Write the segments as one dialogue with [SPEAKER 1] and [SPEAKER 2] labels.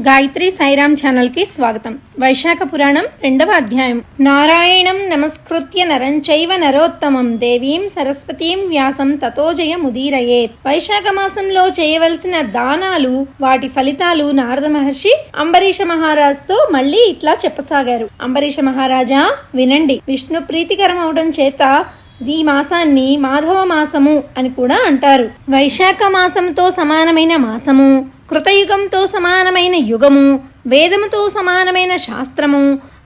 [SPEAKER 1] గాయత్రి సైరామ్ ఛానల్కి స్వాగతం. వైశాఖ పురాణం రెండవ అధ్యాయం. నారాయణం నమస్కృత్య నరంచైవ నరోత్తమం. దేవీం సరస్వతీం వ్యాసం తతో జయ వైశాఖ మాసంలో చేయవలసిన దానాలు వాటి ఫలితాలు నారద మహర్షి అంబరీష మహారాజుతో మళ్ళీ ఇట్లా చెప్పసాగారు. అంబరీష మహారాజా వినండి. విష్ణు ప్రీతికరం అవడం చేత ఈ మాసాన్ని మాధవ మాసము అని కూడా అంటారు. వైశాఖ మాసంతో సమానమైన మాసము. కృతయుగంతో సమానమైన యుగము వేదముతో సమానమైన శాస్త్రము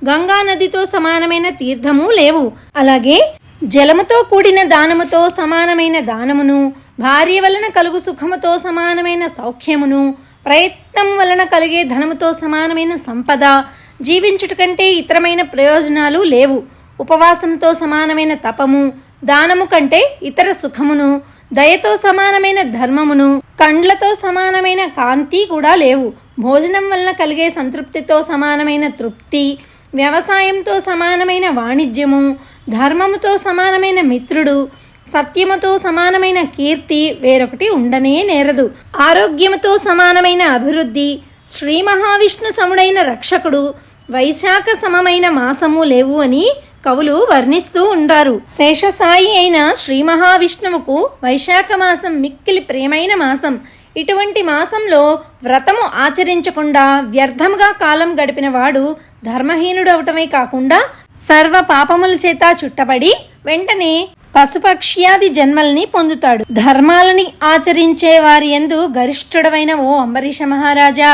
[SPEAKER 1] గంగా నదితో సమానమైన తీర్థము లేవు. అలాగే జలముతో కూడిన దానముతో సమానమైన దానమును భార్య వలన కలుగు సుఖముతో సమానమైన సౌఖ్యమును ప్రయత్నం వలన కలిగే ధనముతో సమానమైన సంపద జీవించుట కంటే ఇతరమైన ప్రయోజనాలు లేవు. ఉపవాసంతో సమానమైన తపము దానము కంటే ఇతర సుఖమును దయతో సమానమైన ధర్మమును కండ్లతో సమానమైన కాంతి కూడా లేవు. భోజనం వలన కలిగే సంతృప్తితో సమానమైన తృప్తి వ్యవసాయంతో సమానమైన వాణిజ్యము ధర్మముతో సమానమైన మిత్రుడు సత్యముతో సమానమైన కీర్తి వేరొకటి ఉండనే నేరదు. ఆరోగ్యముతో సమానమైన అభివృద్ధి శ్రీ మహావిష్ణు సముడైన రక్షకుడు వైశాఖ సమమైన మాసము లేవు అని కవులు వర్ణిస్తూ ఉండారు. శేషసాయి అయిన శ్రీ మహావిష్ణువుకు వైశాఖ మాసం మిక్కిలి ప్రేమైన మాసం. ఇటువంటి మాసంలో వ్రతము ఆచరించకుండా వ్యర్థముగా కాలం గడిపిన వాడు ధర్మహీనుడవటమే కాకుండా సర్వ పాపముల చేత చుట్టబడి వెంటనే పశుపక్ష్యాది జన్మల్ని పొందుతాడు. ధర్మాలని ఆచరించే వారి ఎందు గరిష్ఠుడవైన ఓ అంబరీష మహారాజా.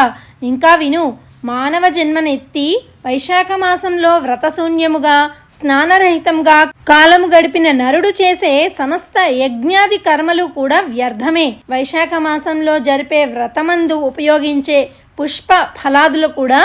[SPEAKER 1] ఇంకా విను మానవ జన్మనెత్తి వైశాఖ మాసంలో వ్రతశూన్యముగా స్నానరహితంగా కాలము గడిపిన నరుడు చేసే సమస్త యజ్ఞాది కర్మలు కూడా వ్యర్థమే. వైశాఖ మాసంలో జరిపే వ్రతమందు ఉపయోగించే పుష్ప ఫలాదులు కూడా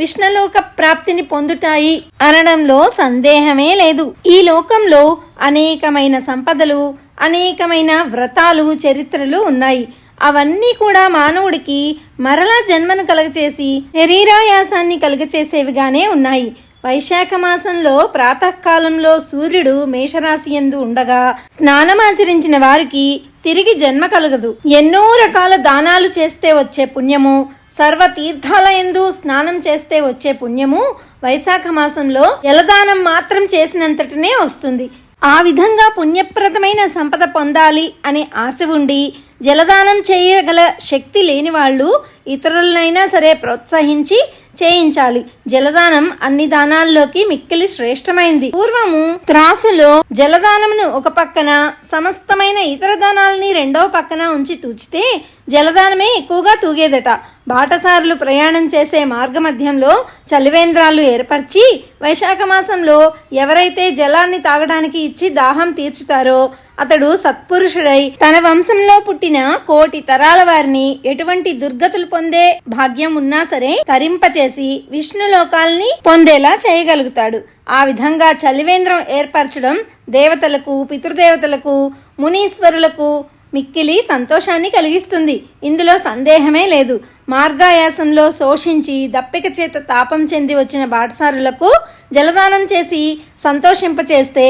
[SPEAKER 1] విష్ణులోక ప్రాప్తిని పొందుతాయి అనడంలో సందేహమే లేదు. ఈ లోకంలో అనేకమైన సంపదలు అనేకమైన వ్రతాలు చరిత్రలు ఉన్నాయి. అవన్నీ కూడా మానవుడికి మరలా జన్మను కలగచేసి శరీరాయాసాన్ని కలుగచేసేవిగానే ఉన్నాయి. వైశాఖ మాసంలో ప్రాతకాలంలో సూర్యుడు మేషరాశి ఎందు ఉండగా స్నానమాచరించిన వారికి తిరిగి జన్మ కలగదు. ఎన్నో రకాల దానాలు చేస్తే వచ్చే పుణ్యము సర్వ తీర్థాల ఎందు స్నానం చేస్తే వచ్చే పుణ్యము వైశాఖ మాసంలో జలదానం మాత్రం చేసినంతటనే వస్తుంది. ఆ విధంగా పుణ్యప్రదమైన సంపద పొందాలి అనే ఆశ ఉండి జలదానం చేయగల శక్తి లేని వాళ్ళు ఇతరులనైనా సరే ప్రోత్సహించి చేయించాలి. జలదానం అన్ని దానాల్లోకి మిక్కిలి శ్రేష్టమైంది. పూర్వము త్రాసులో జలదానమును ఒక పక్కన సమస్తమైన ఇతర దానాలని రెండో పక్కన ఉంచి తూచితే జలదానమే ఎక్కువగా తూగేదట. బాటసారులు ప్రయాణం చేసే మార్గమధ్యంలో చలివేంద్రాలు ఏర్పరిచి వైశాఖ మాసంలో ఎవరైతే జలాన్ని తాగడానికి ఇచ్చి దాహం తీర్చుతారో అతడు సత్పురుషుడై తన వంశంలో పుట్టిన కోటి తరాల వారిని ఎటువంటి దుర్గతులు పొందే భాగ్యం ఉన్నా సరే తరింపచేసి విష్ణు లోకాల్ని పొందేలా చేయగలుగుతాడు. ఆ విధంగా చలివేంద్రం ఏర్పరచడం దేవతలకు పితృదేవతలకు మునీశ్వరులకు మిక్కిలి సంతోషాన్ని కలిగిస్తుంది. ఇందులో సందేహమే లేదు. మార్గాయాసంలో శోషించి దప్పిక చేత తాపం చెంది వచ్చిన బాటసారులకు జలదానం చేసి సంతోషింపచేస్తే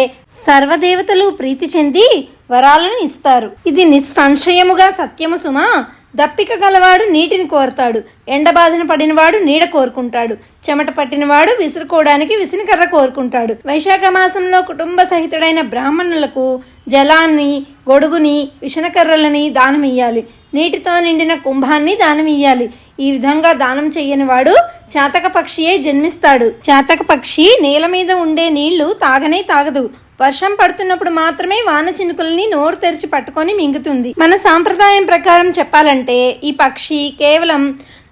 [SPEAKER 1] సర్వదేవతలు ప్రీతి చెంది వరాలను ఇస్తారు. ఇది నిస్సంశయముగా సత్యము సుమా. దప్పిక గలవాడు నీటిని కోరతాడు. ఎండబాధన పడినవాడు నీడ కోరుకుంటాడు. చెమట పట్టినవాడు విసురుకోవడానికి విసినకర్ర కోరుకుంటాడు. వైశాఖ మాసంలో కుటుంబ సహితుడైన బ్రాహ్మణులకు జలాన్ని గొడుగుని విషనకర్రలని దానం ఇయ్యాలి. నీటితో నిండిన కుంభాన్ని దానం ఇయ్యాలి. ఈ విధంగా దానం చెయ్యని వాడు చాతక పక్షియే జన్మిస్తాడు. చాతక పక్షి నేల మీద ఉండే నీళ్ళు తాగనే తాగదు. వర్షం పడుతున్నప్పుడు మాత్రమే వాన చినుకుల్ని నోరు తెరిచి పట్టుకొని మింగుతుంది. మన సాంప్రదాయం ప్రకారం చెప్పాలంటే ఈ పక్షి కేవలం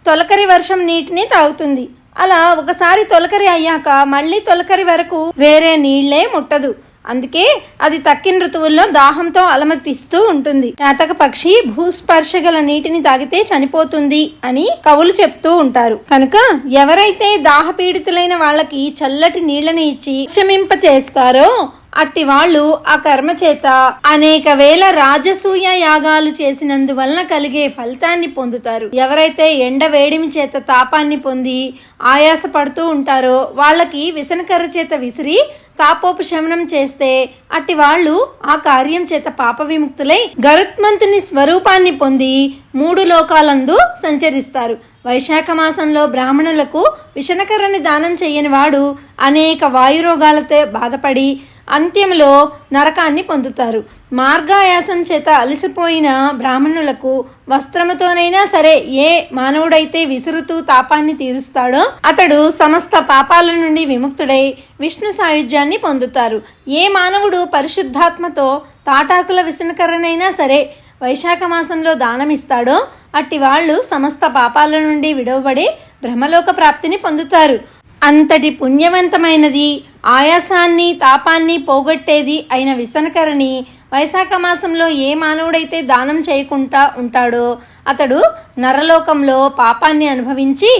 [SPEAKER 1] తొలకరి వర్షం నీటిని తాగుతుంది. అలా ఒకసారి తొలకరి అయ్యాక మళ్ళీ తొలకరి వరకు వేరే నీళ్ళే ముట్టదు. అందుకే అది తక్కిన ఋతువుల్లో దాహంతో అలమతిస్తూ ఉంటుంది. చాతక పక్షి భూస్పర్శ గల నీటిని తాగితే చనిపోతుంది అని కవులు చెప్తూ ఉంటారు. కనుక ఎవరైతే దాహపీడితులైన వాళ్ళకి చల్లటి నీళ్ళను ఇచ్చి క్షమింప చేస్తారో అట్టి వాళ్ళు ఆ కర్మ చేత అనేక వేల రాజసూయ యాగాలు చేసినందువలన కలిగే ఫలితాన్ని పొందుతారు. ఎవరైతే ఎండ వేడిమి చేత తాపాన్ని పొంది ఆయాస పడుతూ ఉంటారో వాళ్ళకి విసనకర్ర చేత విసిరి తాపోపశమనం చేస్తే అట్టి వాళ్ళు ఆ కార్యం చేత పాప విముక్తులై గరుత్మంతుని స్వరూపాన్ని పొంది మూడు లోకాలందు సంచరిస్తారు. వైశాఖ మాసంలో బ్రాహ్మణులకు విషనకర్రని దానం చేయని వాడు అనేక వాయురోగాలతో బాధపడి అంత్యంలో నరకాన్ని పొందుతారు. మార్గాయాసం చేత అలసిపోయిన బ్రాహ్మణులకు వస్త్రముతోనైనా సరే ఏ మానవుడైతే విసురుతూ తాపాన్ని తీరుస్తాడో అతడు సమస్త పాపాల నుండి విముక్తుడై విష్ణు సాయుధ్యాన్ని పొందుతారు. ఏ మానవుడు పరిశుద్ధాత్మతో తాటాకుల విసనకరనైనా సరే వైశాఖ మాసంలో దానమిస్తాడో అట్టి వాళ్ళు సమస్త పాపాల నుండి విడవబడి బ్రహ్మలోక ప్రాప్తిని పొందుతారు. అంతటి పుణ్యవంతమైనది ఆయాసాన్ని తాపాన్ని పోగొట్టేది అయిన విసనకరని వైశాఖ మాసంలో ఏ మానవుడైతే దానం చేయకుండా ఉంటాడో అతడు నరలోకంలో పాపాన్ని అనుభవించి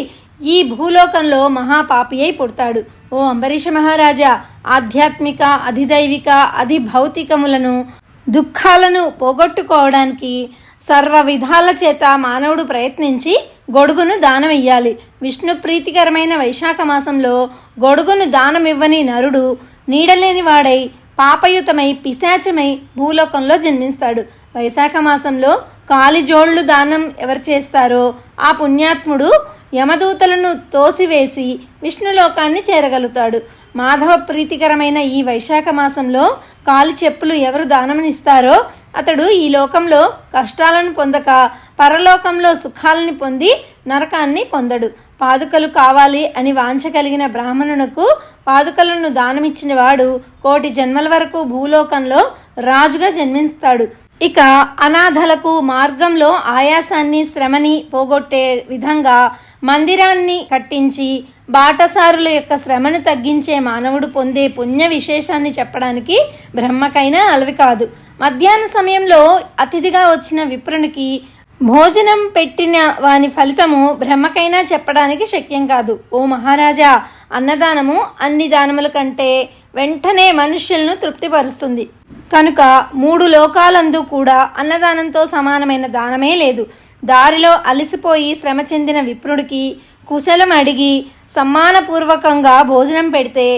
[SPEAKER 1] ఈ భూలోకంలో మహాపాపి అయి పుడతాడు. ఓ అంబరీష మహారాజా ఆధ్యాత్మిక అధిదైవిక అధిభౌతికములను దుఃఖాలను పోగొట్టుకోవడానికి సర్వ విధాల చేత మానవుడు ప్రయత్నించి గొడుగును దానమియ్యాలి. విష్ణు ప్రీతికరమైన వైశాఖ మాసంలో గొడుగును దానమివ్వని నరుడు నీడలేని వాడై పాపయుతమై పిశాచమై భూలోకంలో జన్మిస్తాడు. వైశాఖ మాసంలో కాలిజోళ్ళు దానం ఎవరు చేస్తారో ఆ పుణ్యాత్ముడు యమదూతలను తోసివేసి విష్ణులోకాన్ని చేరగలుగుతాడు. మాధవ ప్రీతికరమైన ఈ వైశాఖ మాసంలో కాలి చెప్పులు ఎవరు దానమనిస్తారో అతడు ఈ లోకంలో కష్టాలను పొందక పరలోకంలో సుఖాలని పొంది నరకాన్ని పొందడు. పాదుకలు కావాలి అని వాంఛ కలిగిన బ్రాహ్మణునకు పాదుకలను దానమిచ్చిన వాడు కోటి జన్మల వరకు భూలోకంలో రాజుగా జన్మిస్తాడు. ఇక అనాథలకు మార్గంలో ఆయాసాన్ని శ్రమని పోగొట్టే విధంగా మందిరాన్ని కట్టించి బాటసారుల యొక్క శ్రమను తగ్గించే మానవుడు పొందే పుణ్య విశేషాన్ని చెప్పడానికి బ్రహ్మకైనా అలవి కాదు. మధ్యాహ్న సమయంలో అతిథిగా వచ్చిన విప్రునికి భోజనం పెట్టిన వాని ఫలితము బ్రహ్మకైనా చెప్పడానికి శక్యం కాదు. ఓ మహారాజా అన్నదానము అన్ని దానముల కంటే వెంటనే మనుష్యులను తృప్తిపరుస్తుంది. కనుక మూడు లోకాలందు కూడా అన్నదానంతో సమానమైన దానమే లేదు. దారిలో అలసిపోయి శ్రమ చెందిన విప్రుడికి కుశలం అడిగి సమ్మానపూర్వకంగా భోజనం పెడితే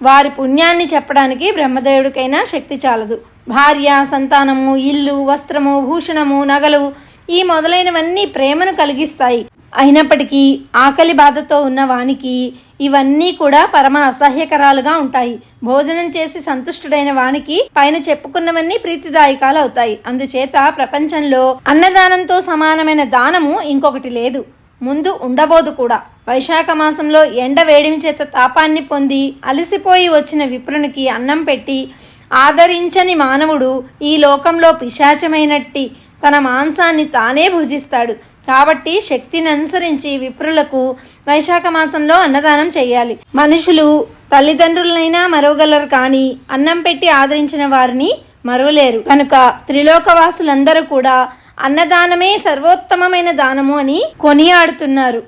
[SPEAKER 1] వారి పుణ్యాన్ని చెప్పడానికి బ్రహ్మదేవుడికైనా శక్తి చాలదు. భార్య సంతానము ఇల్లు వస్త్రము భూషణము నగలు ఈ మొదలైనవన్నీ ప్రేమను కలిగిస్తాయి. అయినప్పటికీ ఆకలి బాధతో ఉన్న వానికి ఇవన్నీ కూడా పరమ అసహ్యకరాలుగా ఉంటాయి. భోజనం చేసి సంతుష్టుడైన వానికి పైన చెప్పుకున్నవన్నీ ప్రీతిదాయకాలు అవుతాయి. అందుచేత ప్రపంచంలో అన్నదానంతో సమానమైన దానము ఇంకొకటి లేదు. ముందు ఉండబోదు కూడా. వైశాఖ మాసంలో ఎండ వేడిమి చేత తాపాన్ని పొంది అలసిపోయి వచ్చిన విప్రునికి అన్నం పెట్టి ఆదరించని మానవుడు ఈ లోకంలో పిశాచమైనట్టి తన మాంసాన్ని తానే భుజిస్తాడు. కాబట్టి శక్తిని అనుసరించి విప్రులకు వైశాఖ మాసంలో అన్నదానం చేయాలి. మనుషులు తల్లిదండ్రులనైనా మరవగలరు కానీ అన్నం పెట్టి ఆదరించిన వారిని మరవలేరు. కనుక త్రిలోకవాసులందరూ కూడా అన్నదానమే సర్వోత్తమమైన దానము అని కొనియాడుతున్నారు.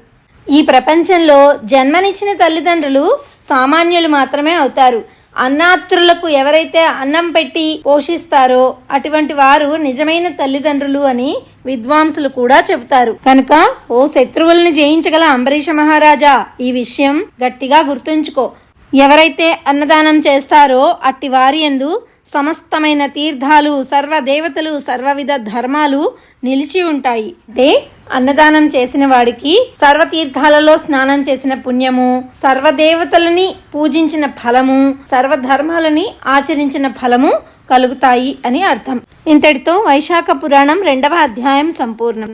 [SPEAKER 1] ఈ ప్రపంచంలో జన్మనిచ్చిన తల్లిదండ్రులు సామాన్యులు మాత్రమే అవుతారు. అన్నాత్రులకు ఎవరైతే అన్నం పెట్టి పోషిస్తారో అటువంటి వారు నిజమైన తల్లిదండ్రులు అని విద్వాంసులు కూడా చెబుతారు. కనుక ఓ శత్రువుల్ని జయించగల అంబరీష మహారాజా ఈ విషయం గట్టిగా గుర్తుంచుకో. ఎవరైతే అన్నదానం చేస్తారో అట్టి వారి ఎందు సమస్తమైన తీర్థాలు సర్వ దేవతలు సర్వవిధ ధర్మాలు నిలిచి ఉంటాయి. అంటే అన్నదానం చేసిన వాడికి సర్వ తీర్థాలలో స్నానం చేసిన పుణ్యము సర్వదేవతలని పూజించిన ఫలము సర్వధర్మాలని ఆచరించిన ఫలము కలుగుతాయి అని అర్థం. ఇంతటితో వైశాఖ పురాణం రెండవ అధ్యాయం సంపూర్ణం.